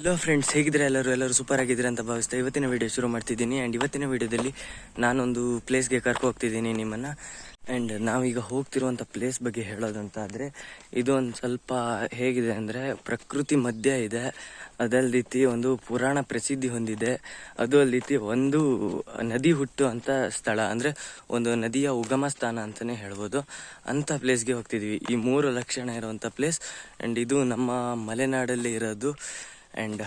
Hello friends ಹೇಗಿದ್ರೆ ಎಲ್ಲರೂ? ಎಲ್ಲರೂ super ಆಗಿದ್ರೆ ಅಂತ ಭಾವಿಸ್ತಾ ಇವತ್ತಿನ ವಿಡಿಯೋ ಶುರು ಮಾಡ್ತಿದ್ದೀನಿ. ಆ್ಯಂಡ್ ಇವತ್ತಿನ ವಿಡಿಯೋದಲ್ಲಿ ನಾನೊಂದು ಪ್ಲೇಸ್ಗೆ ಕರ್ಕೊ ಹೋಗ್ತಿದ್ದೀನಿ ನಿಮ್ಮನ್ನು. ಆ್ಯಂಡ್ ನಾವೀಗ ಹೋಗ್ತಿರುವಂಥ ಪ್ಲೇಸ್ ಬಗ್ಗೆ ಹೇಳೋದಂತ ಆದರೆ ಇದು ಒಂದು ಸ್ವಲ್ಪ ಹೇಗಿದೆ ಅಂದರೆ ಪ್ರಕೃತಿ ಮಧ್ಯ ಇದೆ. ಅದಲ್ದೀತಿ ಒಂದು ಪುರಾಣ ಪ್ರಸಿದ್ಧಿ ಹೊಂದಿದೆ. ಅದು ಅಲ್ದೀತಿ ಒಂದು ನದಿ ಹುಟ್ಟು ಅಂತ ಸ್ಥಳ ಅಂದರೆ ಒಂದು ನದಿಯ ಉಗಮ ಸ್ಥಾನ ಅಂತಲೇ ಹೇಳ್ಬೋದು. ಅಂಥ ಪ್ಲೇಸ್ಗೆ ಹೋಗ್ತಿದ್ವಿ. ಈ ಮೂರು ಲಕ್ಷಣ ಇರುವಂಥ ಪ್ಲೇಸ್ ಆ್ಯಂಡ್ ಇದು ನಮ್ಮ ಮಲೆನಾಡಲ್ಲಿ ಇರೋದು ಆ್ಯಂಡ್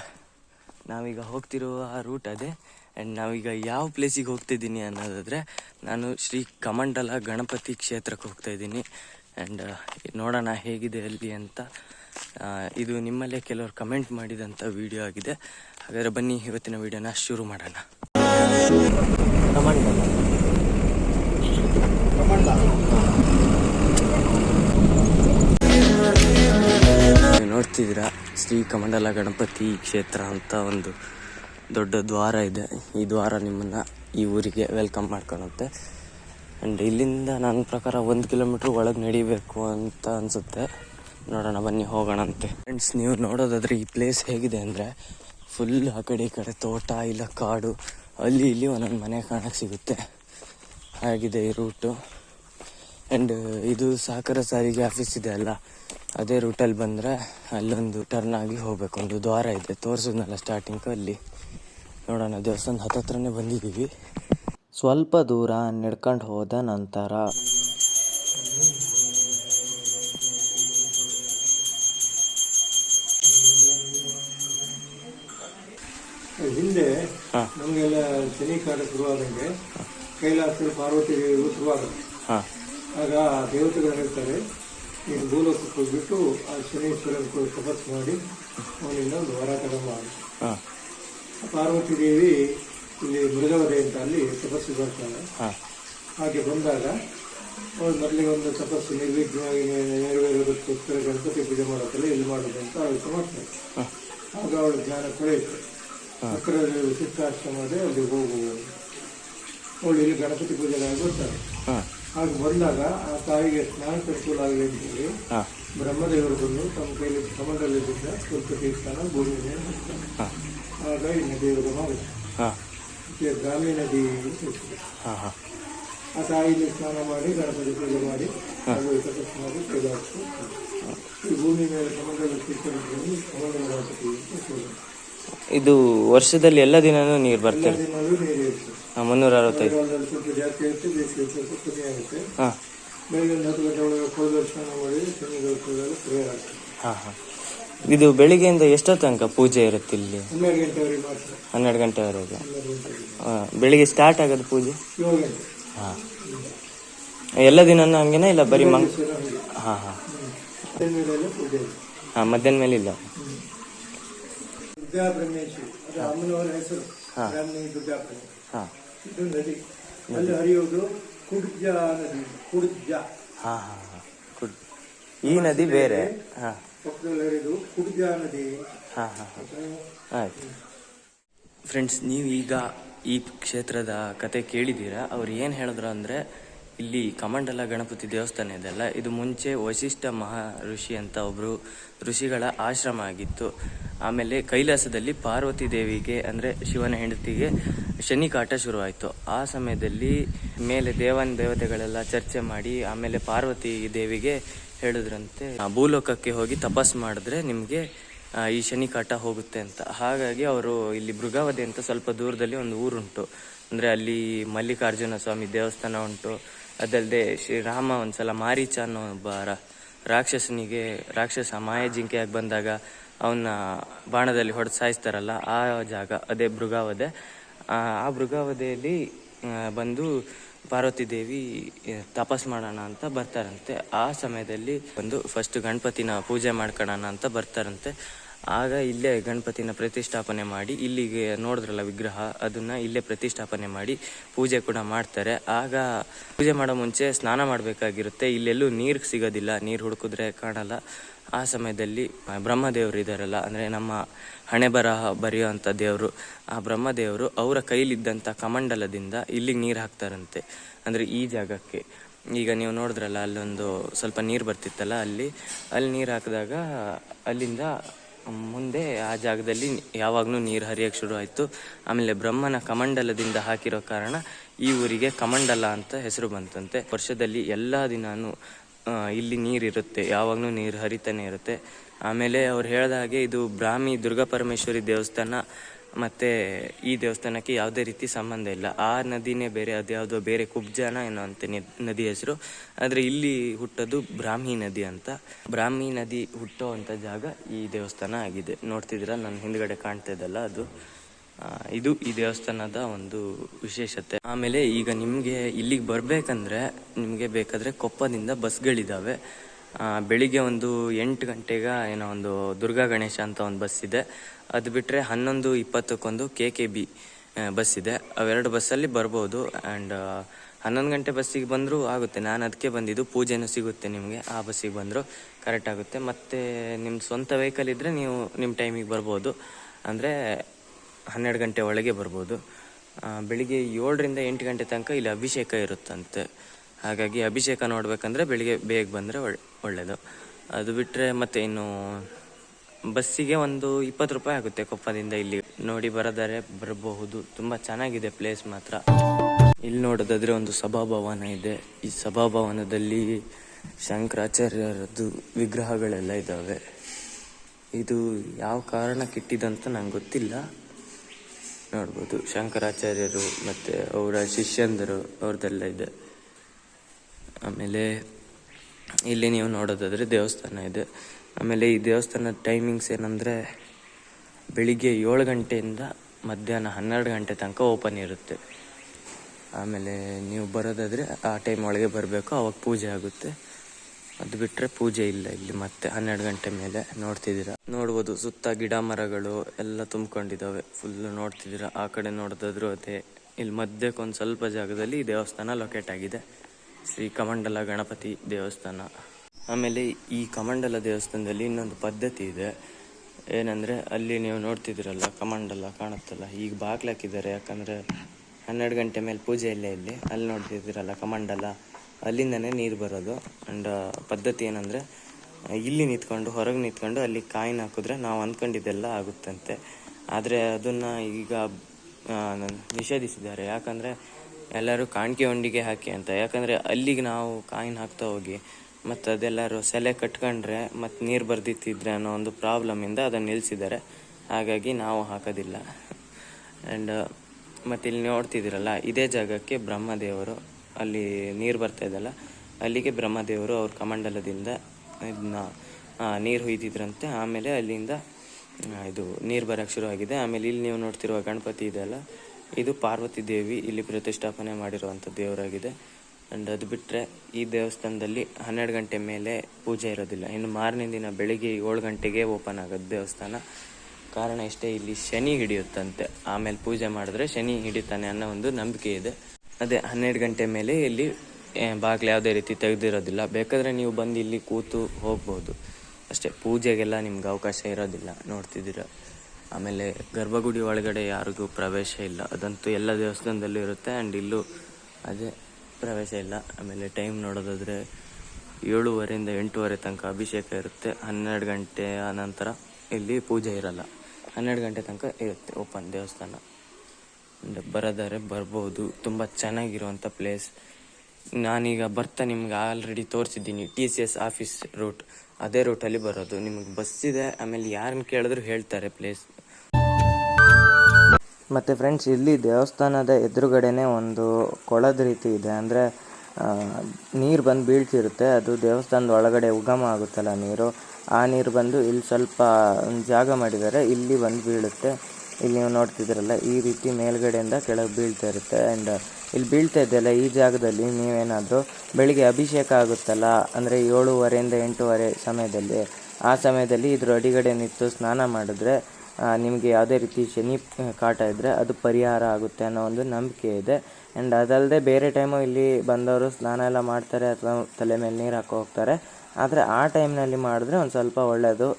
ನಾವೀಗ ಹೋಗ್ತಿರುವ ರೂಟ್ ಅದೇ. ಆ್ಯಂಡ್ ನಾವೀಗ ಯಾವ ಪ್ಲೇಸಿಗೆ ಹೋಗ್ತಿದ್ದೀನಿ ಅನ್ನೋದಾದರೆ, ನಾನು ಶ್ರೀ ಕಮಂಡಲ ಗಣಪತಿ ಕ್ಷೇತ್ರಕ್ಕೆ ಹೋಗ್ತಾ ಇದ್ದೀನಿ. ಆ್ಯಂಡ್ ನೋಡೋಣ ಹೇಗಿದೆ ಅಲ್ಲಿ ಅಂತ. ಇದು ನಿಮ್ಮಲ್ಲೇ ಕೆಲವರು ಕಮೆಂಟ್ ಮಾಡಿದಂಥ ವಿಡಿಯೋ ಆಗಿದೆ. ಹಾಗಾದರೆ ಬನ್ನಿ, ಇವತ್ತಿನ ವಿಡಿಯೋನ ಶುರು ಮಾಡೋಣ. ನೋಡ್ತಿದ್ದೀರಾ? ಶ್ರೀ ಕಮಂಡಲ ಗಣಪತಿ ಕ್ಷೇತ್ರ ಅಂತ ಒಂದು ದೊಡ್ಡ ದ್ವಾರ ಇದೆ. ಈ ದ್ವಾರ ನಿಮ್ಮನ್ನು ಈ ಊರಿಗೆ ವೆಲ್ಕಮ್ ಮಾಡ್ಕೊಳುತ್ತೆ. ಆ್ಯಂಡ್ ಇಲ್ಲಿಂದ ನನ್ನ ಪ್ರಕಾರ ಒಂದು ಕಿಲೋಮೀಟ್ರ್ ಒಳಗೆ ನಡಿಬೇಕು ಅಂತ ಅನಿಸುತ್ತೆ. ನೋಡೋಣ, ಬನ್ನಿ ಹೋಗೋಣ ಅಂತೆ ಫ್ರೆಂಡ್ಸ್ ನೀವು ನೋಡೋದಾದ್ರೆ ಈ ಪ್ಲೇಸ್ ಹೇಗಿದೆ ಅಂದರೆ ಫುಲ್ ಆ ಕಡೆ ಈ ಕಡೆ ತೋಟ ಇಲ್ಲ, ಕಾಡು. ಅಲ್ಲಿ ಇಲ್ಲಿ ಒಂದೊಂದು ಮನೆ ಕಾಣಕ್ಕೆ ಸಿಗುತ್ತೆ. ಹಾಗಿದೆ ಈ ರೂಟು ಆ್ಯಂಡ್ ಇದು ಸಹಕಾರ ಸಾರಿಗೆ ಆಫೀಸ್ ಇದೆ ಅಲ್ಲ. ಅದೇ ರೂಟಲ್ಲಿ ಬಂದರೆ ಅಲ್ಲೊಂದು ಟರ್ನ್ ಆಗಿ ಹೋಗಬೇಕು. ಒಂದು ದ್ವಾರ ಇದೆ. ತೋರಿಸಿದ್ನಲ್ಲ ಸ್ಟಾರ್ಟಿಂಗ್ ಅಲ್ಲಿ. ನೋಡೋಣ ದೇವಸ್ಥಾನ ಹತ್ತತ್ರನೇ ಬಂದಿದ್ದೀವಿ. ಸ್ವಲ್ಪ ದೂರ ನಡ್ಕೊಂಡು ಹೋದ ನಂತರ ಹಿಂದೆ ನಮಗೆಲ್ಲ ಶನಿ ಕಾಟ ಶುರುವಾದಂಗೆ ಕೈಲಾಸ ಪಾರ್ವತಿ ಶುರುವಾಗುತ್ತೆ ಹಾಂ. ಆಗ ದೇವತೆಗಳು ಹೇಳ್ತಾರೆ ನೀನು ಭೂಲೋಕಕ್ಕೆ ಹೋಗ್ಬಿಟ್ಟು ಆ ಶನೇಶ್ವರನ ಕೂಡ ತಪಸ್ಸು ಮಾಡಿ ಅವನಿಂದ ಒಂದು ವರ ಮಾಡಿ. ಪಾರ್ವತಿ ದೇವಿ ಇಲ್ಲಿ ಮೃಗವದೆ ಅಂತ ಅಲ್ಲಿ ತಪಸ್ಸು ಬರ್ತಾಳೆ. ಹಾಗೆ ಬಂದಾಗ ಅವಳು ಮೊದಲಿಗೆ ಒಂದು ತಪಸ್ಸು ನಿರ್ವಿಘ್ನವಾಗಿ ನೆರವೇರೋದಕ್ಕೋಸ್ಕರ ಗಣಪತಿ ಪೂಜೆ ಮಾಡೋದಲ್ಲ ಇಲ್ಲಿ ಮಾಡೋದು ಅಂತ ಆಲೋಚನೆ ಮಾಡ್ತಾರೆ ಆಗ ಅವಳು ಜ್ಞಾನ ಕೊಳೆಯುತ್ತೆ ಹತ್ತಿರದಲ್ಲಿ ಸಿದ್ಧಾಶ್ರಮದೇ ಅಲ್ಲಿ ಹೋಗು ಅವಳು ಇಲ್ಲಿ ಗಣಪತಿ ಪೂಜೆಗಾಗಿ ಬರ್ತಾರೆ ಹಾಗೆ ಬಂದಾಗ ಆ ತಾಯಿಗೆ ಸ್ನಾನ ಅನುಕೂಲ ಆಗಲಿ ಅಂತ ಹೇಳಿ ಬ್ರಹ್ಮದೇವರು ಬಂದು ತಮ್ಮ ಕೈಯಲ್ಲಿ ಕಮಂಡಲಿದ್ದ ಸ್ವಲ್ಪ ತೀರ್ಥನ ಭೂಮಿ ಮೇಲೆ. ಹಾಂ. ಆಗ ಈ ನದಿ ಹಾಂ. ಇದಕ್ಕೆ ಗಾಮಿ ನದಿ ಅಂತ ಹಾಂ ಹಾಂ. ಆ ತಾಯಿಲಿ ಸ್ನಾನ ಮಾಡಿ ಗಣಪತಿ ಪೂಜೆ ಮಾಡಿ ಹಾಗೂ ಮಾಡಿ ಕೈಲಾಸ ಈ ಭೂಮಿ ಮೇಲೆ ಗಣಪತಿ ಅಂತ ಹೆಸರು. ಇದು ವರ್ಷದಲ್ಲಿ ಎಲ್ಲ ದಿನವೂ ನೀರು ಎಲ್ಲ ಬರ್ತಾರೆ ದಿನವೂ ನೀರು ಇರ್ತದೆ. ಹಾಂ ಮುನ್ನೂರ ಅರವತ್ತೈದು ಮಳೆಗಾಲದಲ್ಲಿ ಸ್ವಲ್ಪ ಜಾಸ್ತಿ ಇರುತ್ತೆ ಬೇಸಿಗೆ ಸ್ವಲ್ಪ ಕಮ್ಮಿ ಆಗುತ್ತೆ ಹಾಂ. ಬೆಳಗ್ಗೆ ಒಂದು ಹತ್ತು ಗಂಟೆ ಒಳಗೆ ಕೊಳದ ಸ್ನಾನ ಮಾಡಿ ಶನಿಗಳ ಕೂಡಲೇ ಪರಿಹಾರ ಆಗ್ತದೆ ಹಾಂ ಹಾಂ. ಇದು ಬೆಳಿಗ್ಗೆಯಿಂದ ಎಷ್ಟೋ ತನಕ ಪೂಜೆ ಇರುತ್ತೆ ಇಲ್ಲಿ? ಹನ್ನೆರಡು ಗಂಟೆವರೆಗೆ. ಮಾತ್ರ ಹನ್ನೆರಡು ಗಂಟೆವರೆಗೆ ಹನ್ನೆರಡು ಗಂಟೆಗೆ ಆ, ಬೆಳಿಗ್ಗೆ ಸ್ಟಾರ್ಟ್ ಆಗೋದು ಪೂಜೆ? ಏಳು ಗಂಟೆ ಹಾಂ. ಎಲ್ಲ ದಿನನೂ ಹಂಗೇನಾ ಇಲ್ಲ ಬರೀ ಮಂಗ್ ಹಾಂ ಹಾಂ. ಮೇಲೆಲ್ಲ ಪೂಜೆ ಇದೆ ಹಾಂ ಮಧ್ಯಾಹ್ನ ಮೇಲೆ ಇಲ್ಲ. ದುರ್ಗಾ ಬ್ರಹ್ಮೇಶ್ವರಿ ಅದು ಅಮ್ಮನವರ ಹೆಸರು. ಹಾ. ದುರ್ಗಾ ಹಾಂ. ಇದು ನದಿ ಅಲ್ಲಿ ಹರಿಯೋದು ಕುಡ್ಜ ನದಿ ಕುಡ್ಜ. ಹಾಂ ಹಾಂ ಈ ನದಿ ಬೇರೆ. ಹಾಂ. ಪಕ್ಕದಲ್ಲಿ ಕುಡ್ಜ ನದಿ. ಹಾ ಹಾಂ ಆಯ್ತು. ಫ್ರೆಂಡ್ಸ್ ನೀವು ಈಗ ಈ ಕ್ಷೇತ್ರದ ಕತೆ ಕೇಳಿದ್ದೀರಾ? ಅವ್ರು ಏನು ಹೇಳಿದ್ರು ಅಂದರೆ ಇಲ್ಲಿ ಕಮಂಡಲ ಗಣಪತಿ ದೇವಸ್ಥಾನ ಇದೆಲ್ಲ ಇದು ಮುಂಚೆ ವಶಿಷ್ಠ ಮಹಾ ಋಷಿ ಅಂತ ಒಬ್ಬರು ಋಷಿಗಳ ಆಶ್ರಮ ಆಗಿತ್ತು. ಆಮೇಲೆ ಕೈಲಾಸದಲ್ಲಿ ಪಾರ್ವತಿ ದೇವಿಗೆ, ಅಂದರೆ ಶಿವನ ಹೆಂಡತಿಗೆ ಶನಿ ಕಾಟ ಶುರುವಾಯಿತು. ಆ ಸಮಯದಲ್ಲಿ ಮೇಲೆ ದೇವನ ದೇವತೆಗಳೆಲ್ಲ ಚರ್ಚೆ ಮಾಡಿ, ಆಮೇಲೆ ಪಾರ್ವತಿ ದೇವಿಗೆ ಹೇಳಿದ್ರಂತೆ ಭೂಲೋಕಕ್ಕೆ ಹೋಗಿ ತಪಸ್ ಮಾಡಿದ್ರೆ ನಿಮಗೆ ಈ ಶನಿ ಕಾಟ ಹೋಗುತ್ತೆ ಅಂತ. ಹಾಗಾಗಿ ಅವರು ಇಲ್ಲಿ ಮೃಗಾವಧಿ ಅಂತ ಸ್ವಲ್ಪ ದೂರದಲ್ಲಿ ಒಂದು ಊರುಂಟು. ಅಂದರೆ ಅಲ್ಲಿ ಮಲ್ಲಿಕಾರ್ಜುನ ಸ್ವಾಮಿ ದೇವಸ್ಥಾನ ಉಂಟು. ಅದಲ್ಲದೆ ಶ್ರೀರಾಮ ಒಂದ್ಸಲ ಮಾರೀಚ ಅನ್ನೋ ಒಬ್ಬ ರಾಕ್ಷಸನಿಗೆ, ರಾಕ್ಷಸ ಮಾಯ ಜಿಂಕೆಯಾಗಿ ಬಂದಾಗ ಅವನ್ನ ಬಾಣದಲ್ಲಿ ಹೊಡೆದು ಸಾಯಿಸ್ತಾರಲ್ಲ, ಆ ಜಾಗ, ಅದೇ ಮೃಗಾವಧೆ. ಆ ಮೃಗಾವಧೆಯಲ್ಲಿ ಬಂದು ಪಾರ್ವತಿ ದೇವಿ ತಪಸ್ ಮಾಡೋಣ ಅಂತ ಬರ್ತಾರಂತೆ. ಆ ಸಮಯದಲ್ಲಿ ಬಂದು ಫಸ್ಟ್ ಗಣಪತಿನ ಪೂಜೆ ಮಾಡ್ಕೊಳ್ಳೋಣ ಅಂತ ಬರ್ತಾರಂತೆ. ಆಗ ಇಲ್ಲೇ ಗಣಪತಿನ ಪ್ರತಿಷ್ಠಾಪನೆ ಮಾಡಿ, ಇಲ್ಲಿಗೆ ನೋಡಿದ್ರಲ್ಲ ವಿಗ್ರಹ, ಅದನ್ನ ಇಲ್ಲೇ ಪ್ರತಿಷ್ಠಾಪನೆ ಮಾಡಿ ಪೂಜೆ ಕೂಡ ಮಾಡ್ತಾರೆ. ಆಗ ಪೂಜೆ ಮಾಡೋ ಮುಂಚೆ ಸ್ನಾನ ಮಾಡಬೇಕಾಗಿರುತ್ತೆ. ಇಲ್ಲೆಲ್ಲೂ ನೀರು ಸಿಗೋದಿಲ್ಲ, ನೀರು ಹುಡುಕಿದ್ರೆ ಕಾಣಲ್ಲ. ಆ ಸಮಯದಲ್ಲಿ ಬ್ರಹ್ಮದೇವರು ಇದ್ದಾರಲ್ಲ ಅಂದರೆ ನಮ್ಮ ಹಣೆ ಬರಹ ಬರೆಯುವಂಥ ದೇವರು, ಆ ಬ್ರಹ್ಮದೇವರು ಅವರ ಕೈಲಿದ್ದಂಥ ಕಮಂಡಲದಿಂದ ಇಲ್ಲಿಗೆ ನೀರು ಹಾಕ್ತಾರಂತೆ. ಅಂದರೆ ಈ ಜಾಗಕ್ಕೆ. ಈಗ ನೀವು ನೋಡಿದ್ರಲ್ಲ, ಅಲ್ಲೊಂದು ಸ್ವಲ್ಪ ನೀರು ಬರ್ತಿತ್ತಲ್ಲ ಅಲ್ಲಿ ಅಲ್ಲಿ ನೀರು ಹಾಕಿದಾಗ ಅಲ್ಲಿಂದ ಮುಂದೆ ಆ ಜಾಗದಲ್ಲಿ ಯಾವಾಗಲೂ ನೀರು ಹರಿಯಕ್ಕೆ ಶುರು ಆಯಿತು. ಆಮೇಲೆ ಬ್ರಹ್ಮನ ಕಮಂಡಲದಿಂದ ಹಾಕಿರೋ ಕಾರಣ ಈ ಊರಿಗೆ ಕಮಂಡಲ ಅಂತ ಹೆಸರು ಬಂತಂತೆ. ವರ್ಷದಲ್ಲಿ ಎಲ್ಲ ದಿನಾನು ಇಲ್ಲಿ ನೀರಿರುತ್ತೆ ಯಾವಾಗಲೂ ನೀರು ಹರಿತಾನೆ ಇರುತ್ತೆ. ಆಮೇಲೆ ಅವ್ರು ಹೇಳ್ದ ಹಾಗೆ ಇದು ಬ್ರಾಹ್ಮಿ ದುರ್ಗಾ ಪರಮೇಶ್ವರಿ ದೇವಸ್ಥಾನ ಮತ್ತು ಈ ದೇವಸ್ಥಾನಕ್ಕೆ ಯಾವುದೇ ರೀತಿ ಸಂಬಂಧ ಇಲ್ಲ. ಆ ನದಿನೇ ಬೇರೆ ಅದ್ಯಾವುದೋ ಬೇರೆ ಕುಬ್ಜಾನ ಏನೋ ಅಂತ ನದಿ ಹೆಸರು. ಆದರೆ ಇಲ್ಲಿ ಹುಟ್ಟೋದು ಬ್ರಾಹ್ಮಿ ನದಿ ಅಂತ. ಬ್ರಾಹ್ಮಿ ನದಿ ಹುಟ್ಟೋ ಅಂಥ ಜಾಗ ಈ ದೇವಸ್ಥಾನ ಆಗಿದೆ. ನೋಡ್ತಿದ್ದೀರಾ, ನನ್ನ ಹಿಂದ್ಗಡೆ ಕಾಣ್ತಾ ಇದ್ದಲ್ಲ ಅದು. ಇದು ಈ ದೇವಸ್ಥಾನದ ಒಂದು ವಿಶೇಷತೆ. ಆಮೇಲೆ ಈಗ ನಿಮಗೆ ಇಲ್ಲಿಗೆ ಬರಬೇಕಂದ್ರೆ, ನಿಮಗೆ ಬೇಕಾದರೆ ಕೊಪ್ಪದಿಂದ ಬಸ್ಗಳಿದ್ದಾವೆ ಬೆಳಿಗ್ಗೆ ಒಂದು ಎಂಟು ಗಂಟೆಗೆ ಏನೋ ಒಂದು ದುರ್ಗಾ ಗಣೇಶ ಅಂತ ಒಂದು ಬಸ್ ಇದೆ. ಅದು ಬಿಟ್ಟರೆ ಹನ್ನೊಂದು ಇಪ್ಪತ್ತಕ್ಕೊಂದು ಕೆ ಕೆ ಬಿ ಬಸ್ ಇದೆ. ಅವೆರಡು ಬಸ್ಸಲ್ಲಿ ಬರ್ಬೋದು ಆ್ಯಂಡ್ ಹನ್ನೊಂದು ಗಂಟೆ ಬಸ್ಸಿಗೆ ಬಂದರೂ ಆಗುತ್ತೆ. ನಾನು ಅದಕ್ಕೆ ಬಂದಿದ್ದು ಪೂಜೆನೂ ಸಿಗುತ್ತೆ ನಿಮಗೆ. ಆ ಬಸ್ಸಿಗೆ ಬಂದರೂ ಕರೆಕ್ಟ್ ಆಗುತ್ತೆ. ಮತ್ತು ನಿಮ್ಮ ಸ್ವಂತ ವೆಹಿಕಲ್ ಇದ್ದರೆ ನೀವು ನಿಮ್ಮ ಟೈಮಿಗೆ ಬರ್ಬೋದು. ಅಂದರೆ ಹನ್ನೆರಡು ಗಂಟೆ ಒಳಗೆ ಬರ್ಬೋದು. ಬೆಳಿಗ್ಗೆ ಏಳರಿಂದ ಎಂಟು ಗಂಟೆ ತನಕ ಇಲ್ಲಿ ಅಭಿಷೇಕ ಇರುತ್ತಂತೆ. ಹಾಗಾಗಿ ಅಭಿಷೇಕ ನೋಡಬೇಕಂದ್ರೆ ಬೆಳಿಗ್ಗೆ ಬೇಗ ಬಂದರೆ ಒಳ್ಳೆ ಒಳ್ಳೆಯದು ಅದು ಬಿಟ್ಟರೆ ಮತ್ತೆ ಇನ್ನು ಬಸ್ಸಿಗೆ ಒಂದು ಇಪ್ಪತ್ತು ರೂಪಾಯಿ ಆಗುತ್ತೆ ಕೊಪ್ಪದಿಂದ ಇಲ್ಲಿ. ನೋಡಿ ಬರೋದಾರೆ ಬರಬಹುದು. ತುಂಬ ಚೆನ್ನಾಗಿದೆ ಪ್ಲೇಸ್ ಮಾತ್ರ. ಇಲ್ಲಿ ನೋಡೋದಾದರೆ ಒಂದು ಸಭಾಭವನ ಇದೆ. ಈ ಸಭಾಭವನದಲ್ಲಿ ಶಂಕರಾಚಾರ್ಯರದ್ದು ವಿಗ್ರಹಗಳೆಲ್ಲ ಇದ್ದಾವೆ ಇದು ಯಾವ ಕಾರಣಕ್ಕೆ ಇಟ್ಟಿದಂತ ನಂಗೆ ಗೊತ್ತಿಲ್ಲ. ನೋಡ್ಬೋದು. ಶಂಕರಾಚಾರ್ಯರು ಮತ್ತು ಅವರ ಶಿಷ್ಯಂದರು ಅವ್ರದ್ದೆಲ್ಲ ಇದೆ. ಆಮೇಲೆ ಇಲ್ಲಿ ನೀವು ನೋಡೋದಾದರೆ ದೇವಸ್ಥಾನ ಇದೆ. ಆಮೇಲೆ ಈ ದೇವಸ್ಥಾನದ ಟೈಮಿಂಗ್ಸ್ ಏನಂದರೆ ಬೆಳಿಗ್ಗೆ ಏಳು ಗಂಟೆಯಿಂದ ಮಧ್ಯಾಹ್ನ ಹನ್ನೆರಡು ಗಂಟೆ ತನಕ ಓಪನ್ ಇರುತ್ತೆ. ಆಮೇಲೆ ನೀವು ಬರೋದಾದರೆ ಆ ಟೈಮ್ ಒಳಗೆ ಬರಬೇಕು, ಅವಾಗ ಪೂಜೆ ಆಗುತ್ತೆ. ಅದು ಬಿಟ್ಟರೆ ಪೂಜೆ ಇಲ್ಲ ಇಲ್ಲಿ ಮತ್ತೆ ಹನ್ನೆರಡು ಗಂಟೆ ಮೇಲೆ ನೋಡ್ತಿದ್ದೀರಾ. ನೋಡ್ಬೋದು, ಸುತ್ತ ಗಿಡ ಮರಗಳು ಎಲ್ಲ ತುಂಬ್ಕೊಂಡಿದ್ದಾವೆ. ಫುಲ್ಲು ನೋಡ್ತಿದ್ದೀರಾ. ಆ ಕಡೆ ನೋಡೋದಾದ್ರೂ ಅದೇ. ಇಲ್ಲಿ ಮಧ್ಯಕ್ಕೆ ಒಂದು ಸ್ವಲ್ಪ ಜಾಗದಲ್ಲಿ ದೇವಸ್ಥಾನ ಲೊಕೇಟ್ ಆಗಿದೆ. ಶ್ರೀ ಕಮಂಡಲ ಗಣಪತಿ ದೇವಸ್ಥಾನ. ಆಮೇಲೆ ಈ ಕಮಂಡಲ ದೇವಸ್ಥಾನದಲ್ಲಿ ಇನ್ನೊಂದು ಪದ್ಧತಿ ಇದೆ. ಏನಂದರೆ ಅಲ್ಲಿ ನೀವು ನೋಡ್ತಿದ್ದೀರಲ್ಲ, ಕಮಂಡಲ ಕಾಣುತ್ತಲ್ಲ, ಈಗ ಬಾಗ್ಲು ಹಾಕಿದ್ದಾರೆ ಯಾಕಂದರೆ ಹನ್ನೆರಡು ಗಂಟೆ ಮೇಲೆ ಪೂಜೆ ಇಲ್ಲೇ ಇಲ್ಲಿ. ಅಲ್ಲಿ ನೋಡ್ತಿದ್ದೀರಲ್ಲ ಕಮಂಡಲ. ಅಲ್ಲಿಂದನೇ ನೀರು ಬರೋದು. ಆ್ಯಂಡ್ ಪದ್ಧತಿ ಏನಂದರೆ, ಇಲ್ಲಿ ನಿಂತ್ಕೊಂಡು, ಹೊರಗೆ ನಿಂತ್ಕೊಂಡು ಅಲ್ಲಿ ಕಾಯಿನ ಹಾಕಿದ್ರೆ ನಾವು ಅಂದ್ಕೊಂಡಿದ್ದೆಲ್ಲ ಆಗುತ್ತಂತೆ. ಆದರೆ ಅದನ್ನು ಈಗ ನಿಷೇಧಿಸಿದ್ದಾರೆ. ಯಾಕಂದರೆ ಎಲ್ಲರೂ ಕಾಣಿಕೆ ಹೊಂಡಿಗೆ ಹಾಕಿ ಅಂತ. ಯಾಕಂದರೆ ಅಲ್ಲಿಗೆ ನಾವು ಕಾಯಿನ್ ಹಾಕ್ತಾ ಹೋಗಿ, ಮತ್ತು ಅದೆಲ್ಲರೂ ಸೆಲೆ ಕಟ್ಕೊಂಡ್ರೆ ಮತ್ತು ನೀರು ಬರ್ದಿತ್ತಿದ್ರೆ ಅನ್ನೋ ಒಂದು ಪ್ರಾಬ್ಲಮಿಂದ ಅದನ್ನು ನಿಲ್ಲಿಸಿದ್ದಾರೆ ಹಾಗಾಗಿ ನಾವು ಹಾಕೋದಿಲ್ಲ. ಆ್ಯಂಡ್ ಮತ್ತು ಇಲ್ಲಿ ನೋಡ್ತಿದ್ದೀರಲ್ಲ, ಇದೇ ಜಾಗಕ್ಕೆ ಬ್ರಹ್ಮದೇವರು ಅಲ್ಲಿ ನೀರು ಬರ್ತಾ ಇದೆಯಲ್ಲ ಅಲ್ಲಿಗೆ ಬ್ರಹ್ಮದೇವರು ಅವ್ರ ಕಮಂಡಲದಿಂದ ಇದನ್ನ ನೀರು ಹುಯ್ದಿದ್ರಂತೆ. ಆಮೇಲೆ ಅಲ್ಲಿಂದ ಇದು ನೀರು ಬರೋಕ್ಕೆ ಆಗಿದೆ ಆಮೇಲೆ ಇಲ್ಲಿ ನೀವು ನೋಡ್ತಿರುವ ಗಣಪತಿ ಇದೆಯಲ್ಲ ಇದು ಪಾರ್ವತಿ ದೇವಿ ಇಲ್ಲಿ ಪ್ರತಿಷ್ಠಾಪನೆ ಮಾಡಿರುವಂಥ ದೇವರಾಗಿದೆ. ಆ್ಯಂಡ್ ಅದು ಬಿಟ್ಟರೆ ಈ ದೇವಸ್ಥಾನದಲ್ಲಿ ಹನ್ನೆರಡು ಗಂಟೆ ಮೇಲೆ ಪೂಜೆ ಇರೋದಿಲ್ಲ. ಇನ್ನು ಮಾರನೇ ದಿನ ಬೆಳಿಗ್ಗೆ ಏಳು ಗಂಟೆಗೆ ಓಪನ್ ಆಗೋದು ದೇವಸ್ಥಾನ. ಕಾರಣ ಇಷ್ಟೇ, ಇಲ್ಲಿ ಶನಿ ಹಿಡಿಯುತ್ತಂತೆ. ಆಮೇಲೆ ಪೂಜೆ ಮಾಡಿದ್ರೆ ಶನಿ ಹಿಡಿತಾನೆ ಅನ್ನೋ ಒಂದು ನಂಬಿಕೆ ಇದೆ. ಅದೇ, ಹನ್ನೆರಡು ಗಂಟೆ ಮೇಲೆ ಇಲ್ಲಿ ಬಾಗಿಲು ಯಾವುದೇ ರೀತಿ ತೆಗೆದಿರೋದಿಲ್ಲ. ಬೇಕಾದರೆ ನೀವು ಬಂದು ಇಲ್ಲಿ ಕೂತು ಹೋಗ್ಬೋದು. ಅಷ್ಟೇ, ಪೂಜೆಗೆಲ್ಲ ನಿಮ್ಗೆ ಅವಕಾಶ ಇರೋದಿಲ್ಲ. ನೋಡ್ತಿದ್ದೀರ? ಆಮೇಲೆ ಗರ್ಭಗುಡಿ ಒಳಗಡೆ ಯಾರಿಗೂ ಪ್ರವೇಶ ಇಲ್ಲ. ಅದಂತೂ ಎಲ್ಲ ದೇವಸ್ಥಾನದಲ್ಲೂ ಇರುತ್ತೆ. ಆ್ಯಂಡ್ ಇಲ್ಲೂ ಅದೇ ಪ್ರವೇಶ ಇಲ್ಲ. ಆಮೇಲೆ ಟೈಮ್ ನೋಡೋದಾದರೆ ಏಳುವರೆಯಿಂದ ಎಂಟೂವರೆ ತನಕ ಅಭಿಷೇಕ ಇರುತ್ತೆ. ಹನ್ನೆರಡು ಗಂಟೆ ನಂತರ ಇಲ್ಲಿ ಪೂಜೆ ಇರಲ್ಲ. ಹನ್ನೆರಡು ಗಂಟೆ ತನಕ ಇರುತ್ತೆ ಓಪನ್ ದೇವಸ್ಥಾನ. ಬರೋದಾದ್ರೆ ಬರ್ಬೋದು. ತುಂಬ ಚೆನ್ನಾಗಿರುವಂಥ ಪ್ಲೇಸ್ ನಾನೀಗ ಬರ್ತಾ ನಿಮ್ಗೆ ಆಲ್ರೆಡಿ ತೋರಿಸಿದ್ದೀನಿ. T C S office route ಅದೇ ರೂಟಲ್ಲಿ ಬರೋದು. ನಿಮಗೆ ಬಸ್ ಇದೆ. ಆಮೇಲೆ ಯಾರನ್ನ ಕೇಳಿದ್ರು ಹೇಳ್ತಾರೆ ಪ್ಲೇಸ್ ಮತ್ತು ಫ್ರೆಂಡ್ಸ್ ಇಲ್ಲಿ ದೇವಸ್ಥಾನದ ಎದುರುಗಡೆನೆ ಒಂದು ಕೊಳದ ರೀತಿ ಇದೆ. ಅಂದರೆ ನೀರು ಬಂದು ಬೀಳ್ತಿರುತ್ತೆ. ಅದು ದೇವಸ್ಥಾನದ ಒಳಗಡೆ ಉಗಮ ಆಗುತ್ತಲ್ಲ ನೀರು. ಆ ನೀರು ಬಂದು ಇಲ್ಲಿ ಸ್ವಲ್ಪ ಜಾಗ ಮಾಡಿದ್ದಾರೆ. ಇಲ್ಲಿ ಬಂದು ಬೀಳುತ್ತೆ. ಇಲ್ಲಿ ನೀವು ನೋಡ್ತಿದ್ದೀರಲ್ಲ, ಈ ರೀತಿ ಮೇಲ್ಗಡೆಯಿಂದ ಕೆಳಗೆ ಬೀಳ್ತಾ ಇರುತ್ತೆ. ಆ್ಯಂಡ್ ಇಲ್ಲಿ ಬೀಳ್ತಾ ಇದೆಯಲ್ಲ, ಈ ಜಾಗದಲ್ಲಿ ನೀವೇನಾದರೂ ಬೆಳಿಗ್ಗೆ ಅಭಿಷೇಕ ಆಗುತ್ತಲ್ಲ, ಅಂದರೆ ಏಳುವರೆಯಿಂದ ಎಂಟೂವರೆ ಸಮಯದಲ್ಲಿ, ಆ ಸಮಯದಲ್ಲಿ ಇದ್ರ ಅಡಿಗಡೆ ನಿಂತು ಸ್ನಾನ ಮಾಡಿದ್ರೆ ನಿಮಗೆ ಯಾವುದೇ ರೀತಿ ಶನಿ ಕಾಟ ಇದ್ದರೆ ಅದು ಪರಿಹಾರ ಆಗುತ್ತೆ ಅನ್ನೋ ಒಂದು ನಂಬಿಕೆ ಇದೆ. ಆ್ಯಂಡ್ ಅದಲ್ಲದೆ ಬೇರೆ ಟೈಮು ಇಲ್ಲಿ ಬಂದವರು ಸ್ನಾನ ಎಲ್ಲ ಮಾಡ್ತಾರೆ ಅಥವಾ ತಲೆ ಮೇಲೆ ನೀರು ಹಾಕೋ ಹೋಗ್ತಾರೆ. ಆದರೆ ಆ ಟೈಮ್ನಲ್ಲಿ ಮಾಡಿದ್ರೆ ಒಂದು ಸ್ವಲ್ಪ ಒಳ್ಳೆಯದು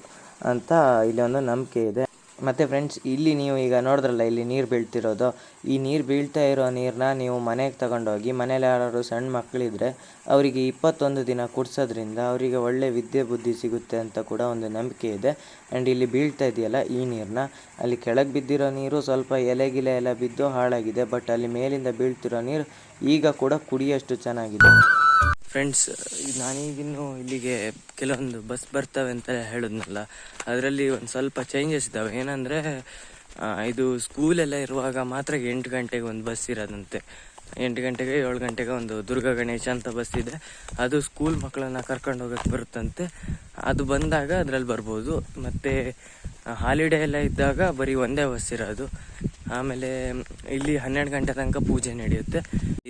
ಅಂತ ಇಲ್ಲಿ ಒಂದು ನಂಬಿಕೆ ಇದೆ. ಮತ್ತು ಫ್ರೆಂಡ್ಸ್ ಇಲ್ಲಿ ನೀವು ಈಗ ನೋಡಿದ್ರಲ್ಲ, ಇಲ್ಲಿ ನೀರು ಬೀಳ್ತಿರೋದು. ಈ ನೀರು ಬೀಳ್ತಾ ಇರೋ ನೀರನ್ನ ನೀವು ಮನೆಗೆ ತಗೊಂಡೋಗಿ, ಮನೇಲಿ ಯಾರಾದ್ರು ಸಣ್ಣ ಮಕ್ಕಳಿದ್ರೆ ಅವರಿಗೆ ಇಪ್ಪತ್ತೊಂದು ದಿನ ಕುಡಿಸೋದ್ರಿಂದ ಅವರಿಗೆ ಒಳ್ಳೆ ವಿದ್ಯೆ ಬುದ್ಧಿ ಸಿಗುತ್ತೆ ಅಂತ ಕೂಡ ಒಂದು ನಂಬಿಕೆ ಇದೆ. ಆ್ಯಂಡ್ ಇಲ್ಲಿ ಬೀಳ್ತಾ ಇದೆಯಲ್ಲ ಈ ನೀರನ್ನ ಅಲ್ಲಿ ಕೆಳಗೆ ಬಿದ್ದಿರೋ ನೀರು ಸ್ವಲ್ಪ ಎಲೆಗಿಲೆ ಎಲ್ಲ ಬಿದ್ದು ಹಾಳಾಗಿದೆ ಬಟ್ ಅಲ್ಲಿ ಮೇಲಿಂದ ಬೀಳ್ತಿರೋ ನೀರು ಈಗ ಕೂಡ ಕುಡಿಯಷ್ಟು ಚೆನ್ನಾಗಿದೆ. ಫ್ರೆಂಡ್ಸ್ ನಾನೀಗಿನ್ನು ಇಲ್ಲಿಗೆ ಕೆಲವೊಂದು ಬಸ್ ಬರ್ತವೆ ಅಂತ ಹೇಳಿದ್ನಲ್ಲ, ಅದರಲ್ಲಿ ಒಂದು ಸ್ವಲ್ಪ ಚೇಂಜಸ್ ಇದ್ದಾವೆ ಏನಂದರೆ ಇದು ಸ್ಕೂಲೆಲ್ಲ ಇರುವಾಗ ಮಾತ್ರ ಎಂಟು ಗಂಟೆಗೆ ಒಂದು ಬಸ್ ಇರೋದಂತೆ. ಎಂಟು ಗಂಟೆಗೆ ಏಳು ಗಂಟೆಗೆ ಒಂದು ದುರ್ಗಾ ಗಣೇಶ ಅಂತ ಬಸ್ ಇದೆ. ಅದು ಸ್ಕೂಲ್ ಮಕ್ಕಳನ್ನ ಕರ್ಕೊಂಡು ಹೋಗಕ್ಕೆ ಬರುತ್ತಂತೆ. ಅದು ಬಂದಾಗ ಅದರಲ್ಲಿ ಬರ್ಬೋದು. ಮತ್ತು ಹಾಲಿಡೇ ಎಲ್ಲ ಇದ್ದಾಗ ಬರೀ ಒಂದೇ ಬಸ್ ಇರೋದು. ಆಮೇಲೆ ಇಲ್ಲಿ ಹನ್ನೆರಡು ಗಂಟೆ ತನಕ ಪೂಜೆ ನಡೆಯುತ್ತೆ.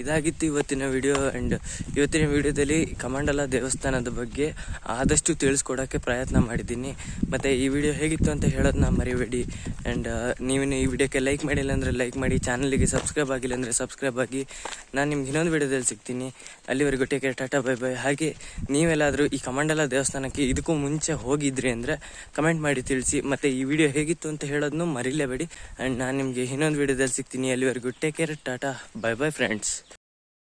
ಇದಾಗಿತ್ತು ಇವತ್ತಿನ ವಿಡಿಯೋ ಆ್ಯಂಡ್ ಇವತ್ತಿನ ವಿಡಿಯೋದಲ್ಲಿ ಕಮಂಡಲ ದೇವಸ್ಥಾನದ ಬಗ್ಗೆ ಆದಷ್ಟು ತಿಳಿಸ್ಕೊಡೋಕ್ಕೆ ಪ್ರಯತ್ನ ಮಾಡಿದ್ದೀನಿ. ಮತ್ತು ಈ ವಿಡಿಯೋ ಹೇಗಿತ್ತು ಅಂತ ಹೇಳೋದನ್ನ ಮರಿಬೇಡಿ. ಆ್ಯಂಡ್ ನೀವಿನ ಈ ವಿಡಿಯೋಕ್ಕೆ ಲೈಕ್ ಮಾಡಿಲ್ಲ ಅಂದರೆ ಲೈಕ್ ಮಾಡಿ, ಚಾನಲಿಗೆ ಸಬ್ಸ್ಕ್ರೈಬ್ ಆಗಿಲ್ಲ ಅಂದರೆ ಸಬ್ಸ್ಕ್ರೈಬ್ ಆಗಿ. ನಾನು ನಿಮ್ಗೆ ಇನ್ನೊಂದು ವಿಡಿಯೋದಲ್ಲಿ ಸಿಗ್ತೀನಿ. ಅಲ್ಲಿವರೆಗೂ take care, tata, bye bye. ಹಾಗೆ ನೀವೆಲ್ಲಾದರೂ ಈ ಕಮಂಡಲ ದೇವಸ್ಥಾನಕ್ಕೆ ಇದಕ್ಕೂ ಮುಂಚೆ ಹೋಗಿದ್ರಿ ಅಂದರೆ ಕಮೆಂಟ್ ಮಾಡಿ ತಿಳಿಸಿ. ಮತ್ತು ಈ ವಿಡಿಯೋ ಹೇಗಿತ್ತು ಅಂತ ಹೇಳೋದನ್ನು ಮರಿಲೇಬೇಡಿ. ಆ್ಯಂಡ್ ನಾನು ನಿಮಗೆ ಇನ್ನೊಂದು ವಿಡಿಯೋದಲ್ಲಿ ಸಿಗ್ತೀನಿ. ಅಲ್ಲಿವರೆಗೂ take care tata. Bye bye friends